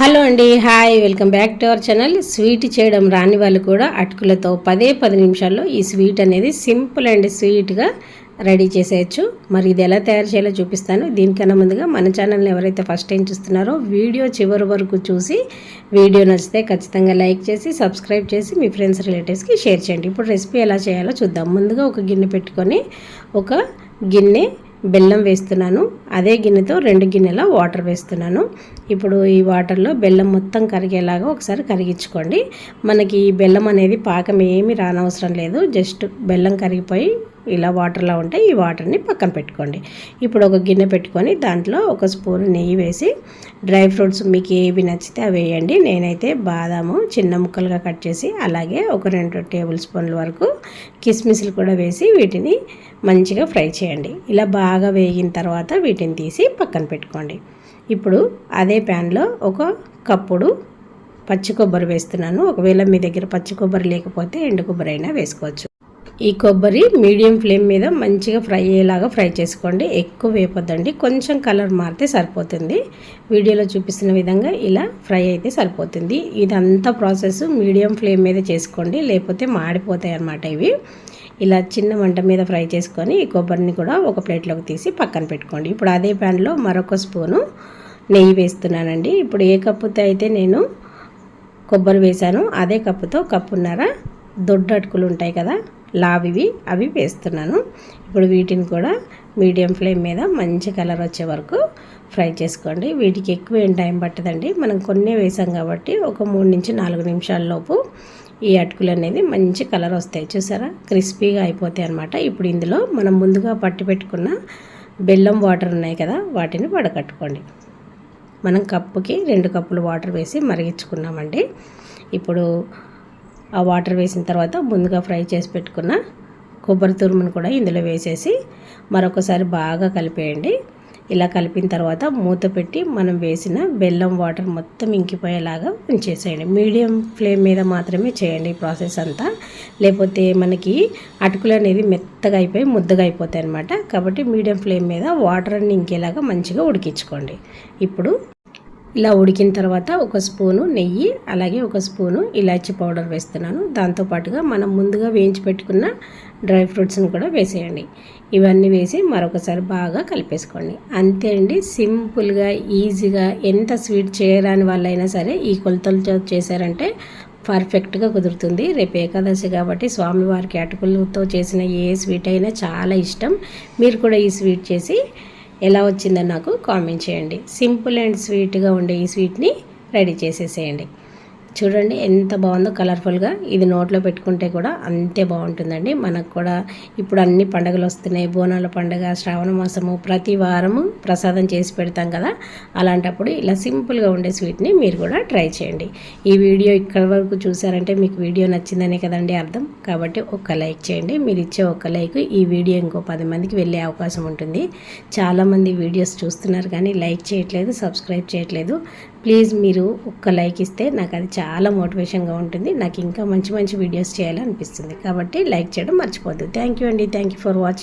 Hello అండి hi welcome back to our channel. Sweet చేయడం రాని వాళ్ళు కూడా అటుకులతో పదే పది నిమిషాల్లో ఈ స్వీట్ అనేది సింపుల్ అండ్ స్వీట్గా రెడీ చేసేయచ్చు. మరి ఇది ఎలా తయారు చేయాలో చూపిస్తాను. దీనికన్నా ముందుగా మన ఛానల్ని ఎవరైతే ఫస్ట్ టైం చూస్తున్నారో వీడియో చివరి వరకు చూసి వీడియో నచ్చితే ఖచ్చితంగా లైక్ చేసి సబ్స్క్రైబ్ చేసి మీ ఫ్రెండ్స్ రిలేటివ్స్కి షేర్ చేయండి. ఇప్పుడు రెసిపీ ఎలా చేయాలో చూద్దాం. ముందుగా ఒక గిన్నె పెట్టుకొని ఒక గిన్నె బెల్లం వేస్తున్నాను. అదే గిన్నెతో రెండు గిన్నెల వాటర్ వేస్తున్నాను. ఇప్పుడు ఈ వాటర్లో బెల్లం మొత్తం కరిగేలాగా ఒకసారి కరిగించుకోండి. మనకి ఈ బెల్లం అనేది పాకం ఏమి రానవసరం లేదు. జస్ట్ బెల్లం కరిగిపోయి ఇలా వాటర్లా ఉంటే ఈ వాటర్ని పక్కన పెట్టుకోండి. ఇప్పుడు ఒక గిన్నె పెట్టుకొని దాంట్లో ఒక స్పూన్ నెయ్యి వేసి డ్రై ఫ్రూట్స్ మీకు ఏవి నచ్చితే అవి వేయండి. నేనైతే బాదాము చిన్న ముక్కలుగా కట్ చేసి అలాగే ఒక రెండు టేబుల్ స్పూన్ల వరకు కిస్మిస్లు కూడా వేసి వీటిని మంచిగా ఫ్రై చేయండి. ఇలా బాగా వేగిన తర్వాత వీటిని తీసి పక్కన పెట్టుకోండి. ఇప్పుడు అదే ప్యాన్లో ఒక కప్పుడు పచ్చి కొబ్బరి వేస్తున్నాను. ఒకవేళ మీ దగ్గర పచ్చి కొబ్బరి లేకపోతే ఎండు కొబ్బరి అయినా వేసుకోవచ్చు. ఈ కొబ్బరి మీడియం ఫ్లేమ్ మీద మంచిగా ఫ్రై అయ్యేలాగా ఫ్రై చేసుకోండి. ఎక్కువ వేపొద్దండి. కొంచెం కలర్ మారితే సరిపోతుంది. వీడియోలో చూపిస్తున్న విధంగా ఇలా ఫ్రై అయితే సరిపోతుంది. ఇదంతా ప్రాసెస్ మీడియం ఫ్లేమ్ మీద చేసుకోండి. లేకపోతే మాడిపోతాయి అన్నమాట ఇవి. ఇలా చిన్న మంట మీద ఫ్రై చేసుకొని ఈ కొబ్బరిని కూడా ఒక ప్లేట్లోకి తీసి పక్కన పెట్టుకోండి. ఇప్పుడు అదే ప్యాన్లో మరొక స్పూను నెయ్యి వేస్తున్నానండి. ఇప్పుడు ఏ కప్పుతో అయితే నేను కొబ్బరి వేశాను అదే కప్పుతో కప్పున్నర దొడ్డటుకులు ఉంటాయి కదా లావివి అవి వేస్తున్నాను. ఇప్పుడు వీటిని కూడా మీడియం ఫ్లేమ్ మీద మంచి కలర్ వచ్చే వరకు ఫ్రై చేసుకోండి. వీటికి ఎక్కువ ఏం టైం పట్టదండి. మనం కొన్ని వేసాం కాబట్టి ఒక మూడు నుంచి నాలుగు నిమిషాల లోపు ఈ అటుకులు అనేది మంచి కలర్ వస్తాయి. చూసారా? క్రిస్పీగా అయిపోతాయి అనమాట ఇప్పుడు ఇందులో మనం ముందుగా పట్టి పెట్టుకున్న బెల్లం వాటర్ ఉన్నాయి కదా వాటిని వడకట్టుకోండి. మనం కప్పుకి రెండు కప్పులు వాటర్ వేసి మరిగించుకున్నామండి. ఇప్పుడు ఆ వాటర్ వేసిన తర్వాత ముందుగా ఫ్రై చేసి పెట్టుకున్న కొబ్బరి తురుమును కూడా ఇందులో వేసేసి మరొకసారి బాగా కలిపేయండి. ఇలా కలిపిన తర్వాత మూత పెట్టి మనం వేసిన బెల్లం వాటర్ మొత్తం ఇంకిపోయేలాగా ఉంచేసేయండి. మీడియం ఫ్లేమ్ మీద మాత్రమే చేయండి ప్రాసెస్ అంతా. లేకపోతే మనకి అటుకులు అనేది మెత్తగా అయిపోయి ముద్దగా అయిపోతాయి అనమాట కాబట్టి మీడియం ఫ్లేమ్ మీద వాటర్ అన్ని ఇంకేలాగా మంచిగా ఉడికించుకోండి. ఇప్పుడు ఇలా ఉడికిన తర్వాత ఒక స్పూను నెయ్యి అలాగే ఒక స్పూను ఇలాచీ పౌడర్ వేస్తున్నాను. దాంతోపాటుగా మనం ముందుగా వేయించి పెట్టుకున్న డ్రై ఫ్రూట్స్ని కూడా వేసేయండి. ఇవన్నీ వేసి మరొకసారి బాగా కలిపేసుకోండి. అంతే అండి సింపుల్గా ఈజీగా ఎంత స్వీట్ చేయరాని వాళ్ళైనా సరే ఈ కొలతలతో చేశారంటే పర్ఫెక్ట్గా కుదురుతుంది. రేపు ఏకాదశి కాబట్టి స్వామివారికి అటుకులతో చేసిన ఏ స్వీట్ అయినా చాలా ఇష్టం. మీరు కూడా ఈ స్వీట్ చేసి ఎలా వచ్చిందో నాకు కామెంట్ చేయండి. సింపుల్ అండ్ స్వీట్గా ఉండే ఈ స్వీట్ని రెడీ చేసేసేయండి. చూడండి ఎంత బాగుందో కలర్ఫుల్గా ఇది నోట్లో పెట్టుకుంటే కూడా అంతే బాగుంటుందండి. మనకు కూడా ఇప్పుడు అన్ని పండుగలు వస్తున్నాయి. బోనాల పండుగ శ్రావణ మాసము ప్రతి వారము ప్రసాదం చేసి పెడతాం కదా. అలాంటప్పుడు ఇలా సింపుల్గా ఉండే స్వీట్ని మీరు కూడా ట్రై చేయండి. ఈ వీడియో ఇక్కడ వరకు చూసారంటే మీకు వీడియో నచ్చిందనే కదండి అర్థం. కాబట్టి ఒక్క లైక్ చేయండి. మీరు ఇచ్చే ఒక్క లైక్ ఈ వీడియో ఇంకో పది మందికి వెళ్ళే అవకాశం ఉంటుంది. చాలామంది వీడియోస్ చూస్తున్నారు కానీ లైక్ చేయట్లేదు సబ్స్క్రైబ్ చేయట్లేదు. ప్లీజ్ మీరు ఒక్క లైక్ ఇస్తే నాకు అది చాలా మోటివేషన్గా ఉంటుంది. నాకు ఇంకా మంచి మంచి వీడియోస్ చేయాలనిపిస్తుంది. కాబట్టి లైక్ చేయడం మర్చిపోద్దు థ్యాంక్ యూ అండి. Thank you for watching